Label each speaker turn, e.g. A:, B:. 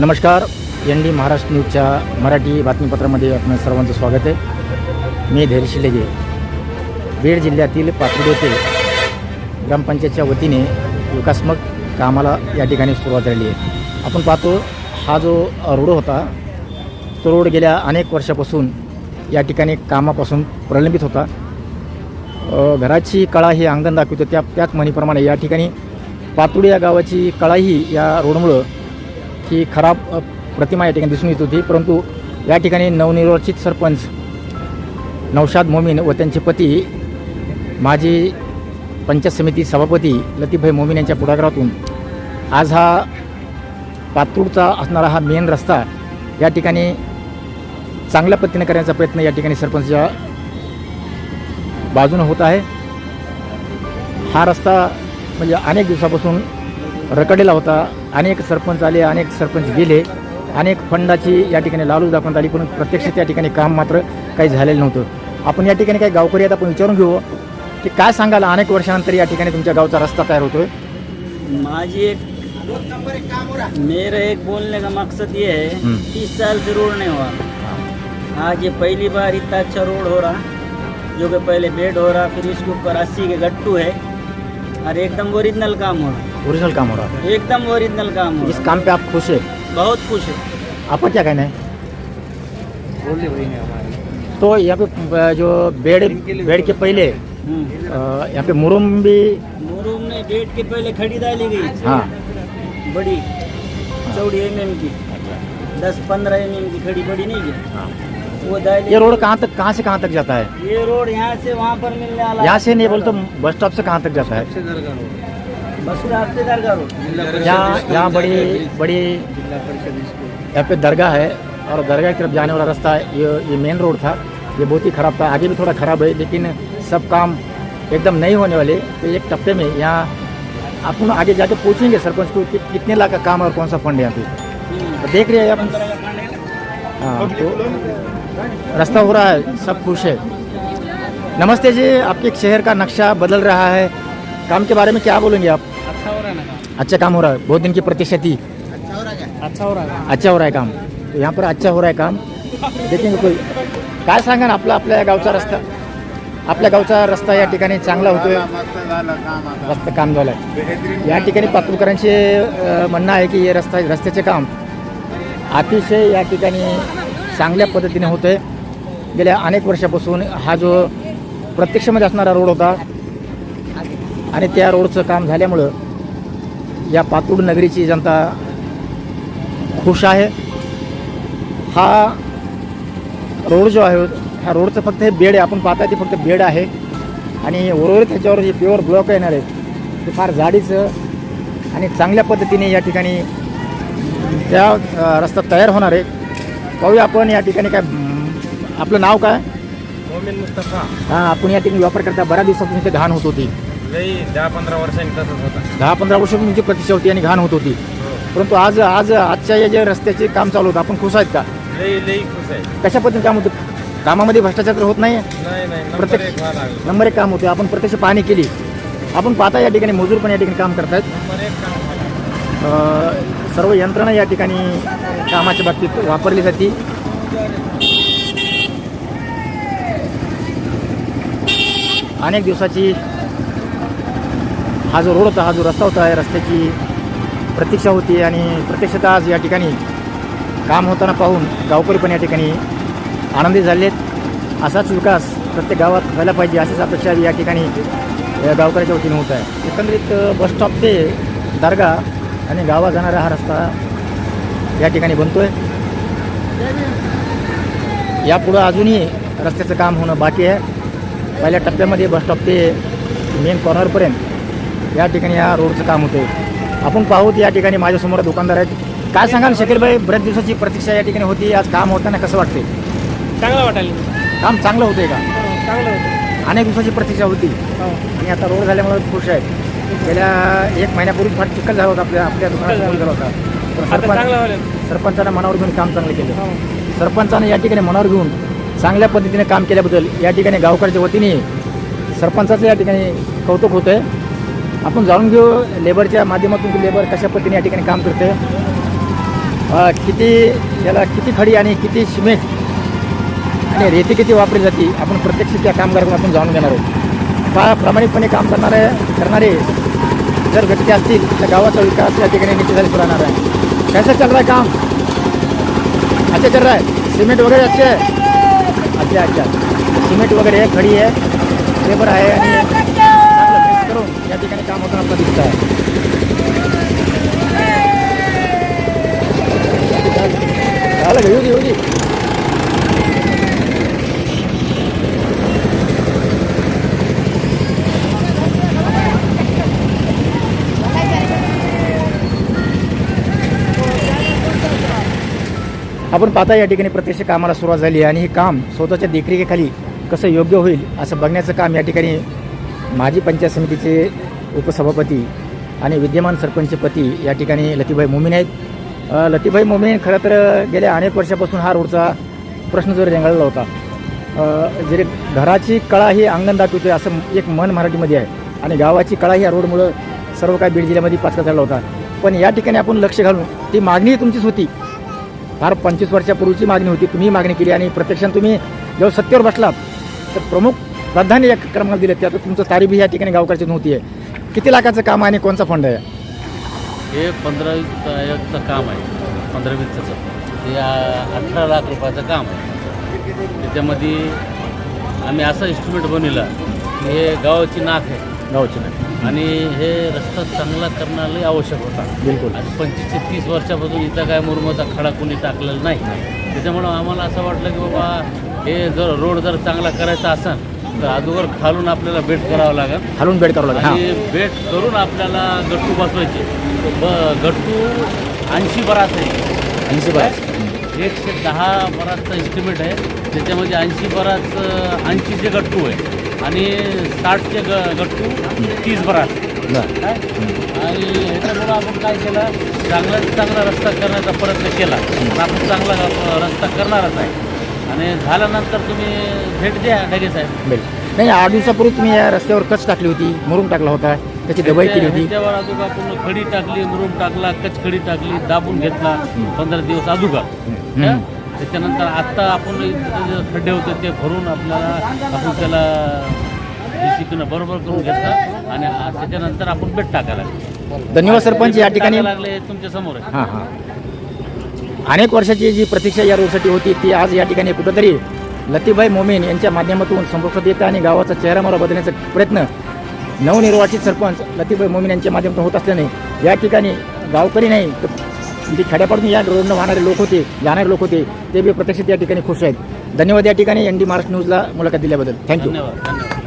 A: नमस्कार N D Maharashtra न्यूजच्या मराठी बातमीपत्रामध्ये आपण सर्वांचं स्वागत आहे. मी धैर्यशी लेगे बीड जिल्ह्यातील पाथर्डी येथे ग्रामपंचायतच्या वतीने विकासमक कामाला या ठिकाणी सुरुवात झाली आहे. आपण पाहतो हा जो रोड होता तो रोड गेल्या अनेक वर्षापासून या ठिकाणी कामापासून प्रलंबित होता. घराची कळा ही अंगण दाखवतो त्या त्याच म्हणीप्रमाणे या ठिकाणी पातुडी या गावाची कळाही या रोडमुळं ही खराब प्रतिमा या ठिकाणी दिसून येत होती. परंतु या ठिकाणी नवनिर्वाचित सरपंच नौशाद मोमीन व त्यांचे पती माजी पंचायत समिती सभापती लतीफभाई मोमीन यांच्या पुढाकारातून आज हा पातूरचा असणारा हा मेन रस्ता या ठिकाणी चांगल्या पद्धतीने करण्याचा प्रयत्न या ठिकाणी सरपंचच्या बाजूनं होत आहे. हा रस्ता म्हणजे अनेक दिवसापासून रखडलेला होता. अनेक सरपंच आले अनेक सरपंच गेले अनेक फंडाची या ठिकाणी लालूच दाखवण्यात आली पण प्रत्यक्ष त्या ठिकाणी काम मात्र काही झालेलं नव्हतं. आपण या ठिकाणी काही गावकरी आहेत आपण विचारून घेऊ की काय सांगाल? अनेक वर्षानंतर या ठिकाणी तुमच्या गावचा रस्ता तयार होतोय.
B: माजी एक मेरा एक बोलने का मकसद ये है। तीस साल से रोड नहीं हुआ आज ये पहली बार इतना अच्छा रोड हो रहा जो कि पहले बेड हो रहा फिर इसके ऊपर अस्सी के गट्टू है और एकदम ओरिजिनल काम हो रहा.
A: ओरिजिनल काम हो रहा है।
B: एकदम ओरिजिनल काम हो
A: इस काम पे आप खुश है?
B: बहुत खुश है।
A: आपका क्या कहना है? तो यहाँ पे जो बेड बेड के पहले
B: हम्म।
A: यहाँ पे मुरुम भी
B: मुरुम में बेड के पहले खड़ी डाली गई।
A: हाँ।
B: बड़ी। चौड़ी एम एम की। दस पंद्रह एम एम की खड़ी बड़ी नहीं
A: हाँ।
B: वो
A: ये रोड कहाँ तक कहाँ से कहाँ तक जाता है?
B: ये रोड यहाँ से वहाँ पर मिलने वाला
A: यहाँ से नहीं बोलते बस स्टॉप से कहाँ तक जाता है
B: बस आपसे दरगाह रोड
A: यहाँ यहाँ बड़ी बड़ी यहाँ पे दरगाह है और दरगाह की तरफ़ जाने वाला रास्ता ये ये मेन रोड था। ये बहुत ही ख़राब था। आगे भी थोड़ा ख़राब है लेकिन सब काम एकदम नहीं होने वाले। तो एक टप्पे में यहाँ अपन आगे जाके पूछेंगे सरपंच को कि कितने लाख का काम और कौन सा फंड है यहाँ पे। तो देख रहे हैं अपन हाँ तो रास्ता हो रहा है। सब खुश है। नमस्ते जी आपके शहर का नक्शा बदल रहा है। काम के बारे में क्या बोलेंगे आप?
B: अच्छा हो रहा है
A: अच्छा काम हो रहा है। बहुत दिन की प्रतीक्षा थी।
B: अच्छा हो रहा है।
A: अच्छा हो रहा है काम। तो यहाँ पर अच्छा हो रहा है काम। देखेंगे कोई काय सांगा ना आपला आपल्या गावचा रस्ता? आपल्या गावचा रस्ता या ठिकाणी चांगला होतोय? रस्ता काम झालं आहे या ठिकाणी पातूरकरांचे म्हणणं आहे की हे रस्ता रस्त्याचे काम अतिशय या ठिकाणी चांगल्या पद्धतीने होतं आहे गेल्या अनेक वर्षापासून हा जो प्रत्यक्षमध्ये असणारा रोड होता आणि त्या रोडचं काम झाल्यामुळं या पातूर नगरीची जनता खुश आहे. हा रोड जो आहे ह्या रोडचं फक्त हे बेड आहे. आपण पाहता ते फक्त बेड आहे. आणि उर्वरित ह्याच्यावर जे प्युअर ब्लॉक येणार आहेत ते फार जाडीचं आणि चांगल्या पद्धतीने या ठिकाणी त्या रस्ता तयार होणार आहे. पाहूया आपण या ठिकाणी काय आपलं नाव काय?
C: मोमीन मुस्तफा.
A: हां आपण या ठिकाणी वापर करता बऱ्याच दिवसापासून इथे घाण होत होती.
C: लई दहा पंधरा वर्षांनी तसंच होता.
A: दहा पंधरा वर्षापासून तुमची प्रतीक्षा होती आणि घाण होत होती. परंतु आज आज आजच्या या जे रस्त्याचे काम चालू होतं आपण खुश आहेत का?
C: लई लई खुश आहे
A: कशा पद्धतीने काम होतं? कामामध्ये भ्रष्टाचार तर होत नाही
C: नाही नाही नंबर
A: प्रत्येक-
C: एक व्हायला लागलं
A: नंबर एक काम होते आपण प्रत्यक्ष पाहणी केली. आपण पाहता या ठिकाणी मजूर पण या ठिकाणी काम करतायत.
C: नंबर एक काम झालं.
A: अ, सर्व यंत्रणा या ठिकाणी कामाच्या बाबतीत वापरली जाते. अनेक दिवसाची हा जो रोड होता हा जो रस्ता होता या रस्त्याची प्रतीक्षा होती आणि प्रत्यक्षतः आज या ठिकाणी काम होताना पाहून गावकरी पण या ठिकाणी आनंदी झाले आहेत असाच विकास प्रत्येक गावात व्हायला पाहिजे अशीच अपेक्षा या ठिकाणी गावकऱ्याच्या वतीने होत आहे. एकंदरीत बस स्टॉप ते दर्गा आणि गावात जाणारा हा रस्ता या ठिकाणी बनतो आहे यापुढं अजूनही रस्त्याचं काम होणं बाकी आहे. पहिल्या टप्प्यामध्ये बस स्टॉप ते मेन कॉर्नरपर्यंत या ठिकाणी या रोडचं काम होतं आपण पाहूत या ठिकाणी माझ्यासमोर दुकानदार आहेत. काय सांगाल शकीलबाई बऱ्याच दिवसाची प्रतीक्षा या ठिकाणी होती. आज काम होताना कसं वाटते
B: चांगलं वाटायला.
A: काम चांगलं होतंय का?
B: चांगलं होतं
A: अनेक दिवसाची प्रतीक्षा होती.
B: हो.
A: आणि आता रोड झाल्यामुळे खुश आहेत. गेल्या एक महिन्यापूर्वी फार चिखल झाला होता आपल्या आपल्या दुकानात
B: चिखल
A: झाला होता. सरपंच सरपंचानं मनावर घेऊन काम चांगलं केलं.
B: हो.
A: सरपंचानं या ठिकाणी मनावर घेऊन चांगल्या पद्धतीने काम केल्याबद्दल या ठिकाणी गावकऱ्याच्या वतीने सरपंचाचं या ठिकाणी कौतुक होतं आहे आपण जाणून घेऊ लेबरच्या माध्यमातून लेबर कशा पद्धतीने या ठिकाणी काम करते किती याला किती खडी आणि किती सिमेंट आणि रेती किती वापरली जाते आपण प्रत्यक्ष त्या कामगाराकडून आपण जाणून घेणार आहोत. का प्रामाणिकपणे काम करणारे करणारे जर व्यक्ती असतील तर गावाचा विकास या ठिकाणी निश्चित राहणार आहे. कैसा चल रहा है काम? अच्छा चल रहा है सिमेंट वगैरे अच्छे आहे? अच्छा अच्छा. सिमेंट वगैरे आहे खडी आहे लेबर आहे आणि चांगलं mix करून या ठिकाणी काम होताना आपलं दिसत आहे झालं का? येऊ दे येऊ दे आपण पाहता या ठिकाणी प्रत्यक्ष कामाला सुरुवात झाली आणि हे काम स्वतःच्या देखरेखीखाली कसं योग्य होईल असं बघण्याचं काम या ठिकाणी माजी पंचायत समितीचे उपसभापती आणि विद्यमान सरपंचपती या ठिकाणी लतीभाई मोमीन आहेत. लतीबाई लतीभाई मोमीन खरं तर गेल्या अनेक वर्षापासून हा रोडचा प्रश्न जर रेंगाळला होता जरी घराची कळा ही अंगण दाखवतोय असं एक मन मराठीमध्ये आहे आणि गावाची कळा ही या रोडमुळं सर्व काही बीड जिल्ह्यामध्ये पाचका झाला होता. पण या ठिकाणी आपण लक्ष घालून ती मागणी तुमचीच होती. फार पंचवीस वर्षापूर्वीची मागणी होती तुम्ही मागणी केली आणि प्रत्यक्षात तुम्ही जेव्हा सत्तेवर बसलात तर प्रमुख प्राधान्य या क्रमाला दिलं त्यात तुमचं तारीफही या ठिकाणी गावकरची नव्हती आहे. किती लाखाचं काम आहे आणि कोणचा फंड आहे?
D: हे पंधरा आयोगचं काम आहे पंधरा वीसचं. आ- अठरा लाख रुपयाचं काम आहे. त्याच्यामध्ये आम्ही असा इन्स्ट्रुमेंट बनवला की हे गावाची नाक आहे.
A: गावची नाही
D: आणि हे रस्ता चांगला करणं लई आवश्यक होता.
A: बिलकुल.
D: आणि पंचवीस ते तीस वर्षापासून इथं काय मुरमाचा खडा कोणी टाकलेला नाही. त्याच्यामुळं आम्हाला असं वाटलं की बाबा हे जर रोड जर चांगला करायचा असेल तर अगोदर खालून आपल्याला बेट करावं लागेल.
A: हलवून बेड करावं लागेल हां
D: आणि बेट करून आपल्याला गट्टू बसवायचे. ब गट्टू ऐंशी बराच आहे.
A: ऐंशी बरं
D: एकशे दहा बराचचा एस्टिमेट आहे. त्याच्यामध्ये ऐंशी बराच ऐंशीचे गट्टू आहे आणि साठचे ग गट्टू तीस बराच.
A: बरं.
D: काय आणि ह्याच्यामुळं आपण काय केलं? चांगला चांगला रस्ता करण्याचा प्रयत्न केला. आणि आपण चांगला रस्ता करणारच आहे. आणि झाल्यानंतर तुम्ही भेट द्या ढगे साहेब.
A: बिल. नाही आठ दिवसापूर्वी तुम्ही या रस्त्यावर कच टाकली होती मुरुम टाकला होता त्याची दबाई केली होती.
D: ह्याच्यावर अजून आपण खडी टाकली मुरुम टाकला कच खडी टाकली दाबून घेतला पंधरा दिवस
A: हम्म.
D: त्याच्यानंतर आत्ता आपण इथं जे खड्डे होते ते भरून आपल्याला आपण त्याला शिकणं बरोबर करून घेतलं आणि आ- त्याच्यानंतर आपण बेट टाकायला लागलो.
A: धन्यवाद सरपंच या ठिकाणी.
D: टाकायला लागले तुमच्यासमोर आहे.
A: हां हां. अनेक वर्षाची जी प्रतीक्षा या रोडसाठी होती ती आज या ठिकाणी कुठंतरी लतीबाई मोमीन यांच्या माध्यमातून संपुष्टात येतं आणि गावाचा चेहरा बदलण्याचा प्रयत्न नवनिर्वाचित सरपंच लतीबाई मोमीन यांच्या माध्यमातून होत असल्याने या ठिकाणी गावकरी नाही तर जे खेड्यापाडून या रोडनं वाहणारे लोक होते जाणारे लोक होते ते बी प्रत्यक्षात या ठिकाणी खुश आहेत. धन्यवाद या ठिकाणी एन डी महाराष्ट्र न्यूजला मुलाखत दिल्याबद्दल. थँक्यू
D: धन्यवाद.